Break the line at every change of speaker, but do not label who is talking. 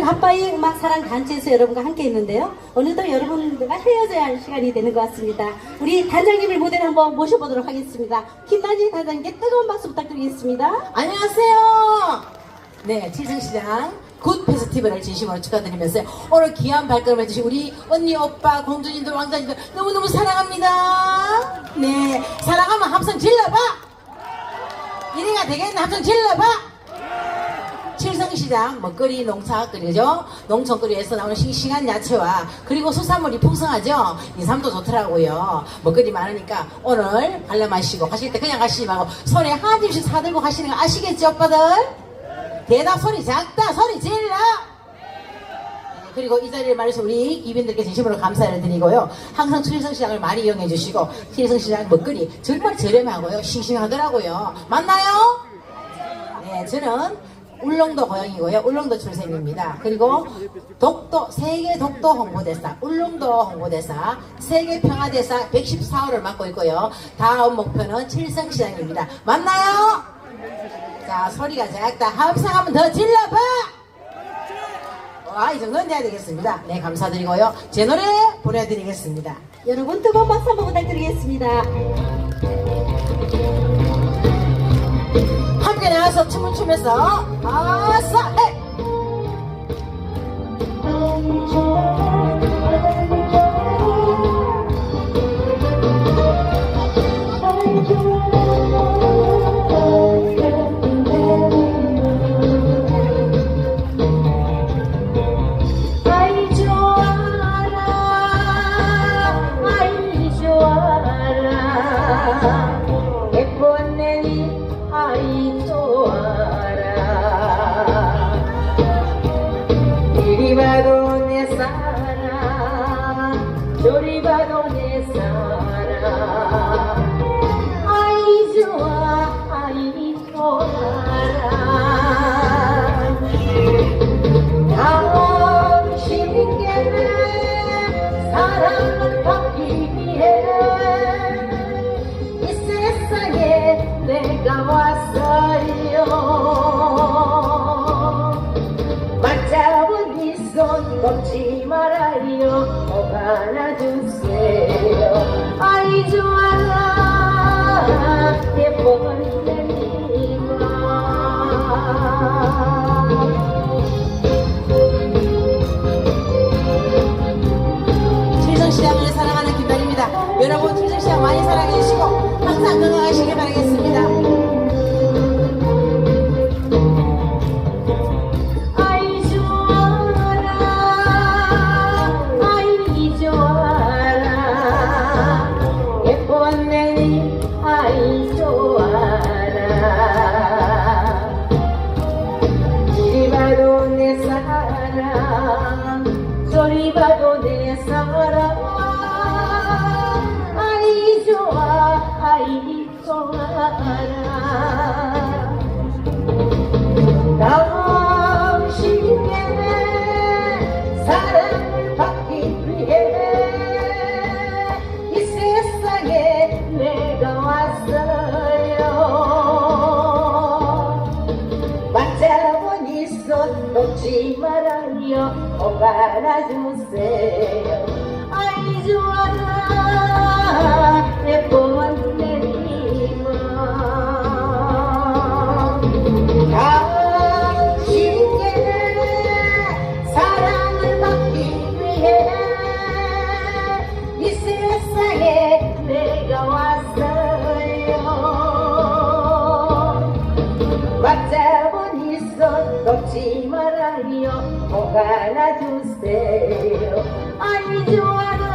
핫바이 음악 사랑 단체에서 여러분과 함께 했는데요. 어느덧 여러분들과 헤어져야 할 시간이 되는 것 같습니다. 우리 단장님을 무대로 한번 모셔보도록 하겠습니다. 김단진 단장님께 뜨거운 박수 부탁드리겠습니다.
안녕하세요. 네, 칠성시장 굿 페스티벌을 진심으로 축하드리면서 오늘 귀한 발걸음 해주신 우리 언니, 오빠, 공주님들, 왕자님들 너무너무 사랑합니다. 네, 사랑하면 함성 질러봐. 이래가 되겠네, 함성 질러봐. 칠성시장 먹거리 농사거리죠 농촌거리에서 나오는 싱싱한 야채와 그리고 수산물이 풍성하죠 인삼도 좋더라고요 먹거리 많으니까 오늘 마시고 가실 때 그냥 가시지 말고 손에 한 집씩 사들고 가시는 거 아시겠죠 오빠들 대답 소리 작다 소리 질러 네, 그리고 이 자리를 말해서 우리 기빈들께 진심으로 감사를 드리고요. 항상 칠성시장을 많이 이용해 주시고 칠성시장 먹거리 정말 저렴하고요. 싱싱하더라고요. 맞나요? 네, 저는 울릉도 고향이고요. 울릉도 출생입니다. 그리고 독도, 세계 독도 홍보대사, 울릉도 홍보대사, 세계 평화대사 114호를 맡고 있고요. 다음 목표는 칠성시장입니다. 맞나요? 자, 소리가 작다. 합성 한번 더 질러봐! 와, 이 정도는 돼야 되겠습니다. 네, 감사드리고요. 제 노래 보내드리겠습니다.
여러분 뜨거운 박수 한번 부탁드리겠습니다.
춤을 추면서 아싸! 헤!
봐도 내 사랑 저리 봐도 내 사랑. 아이 좋아 아이 세상에 내가 왔어요 손 꺾지 말아요. 꼭 안아주세요. 아이 좋아라. 예쁜 내니가
사랑
아이 좋아 아이 좋아 이손 놓지 말아요 꼭 안아 손 놓지 말아요. 꼭 안아주세요. 아이 좋아라 예쁜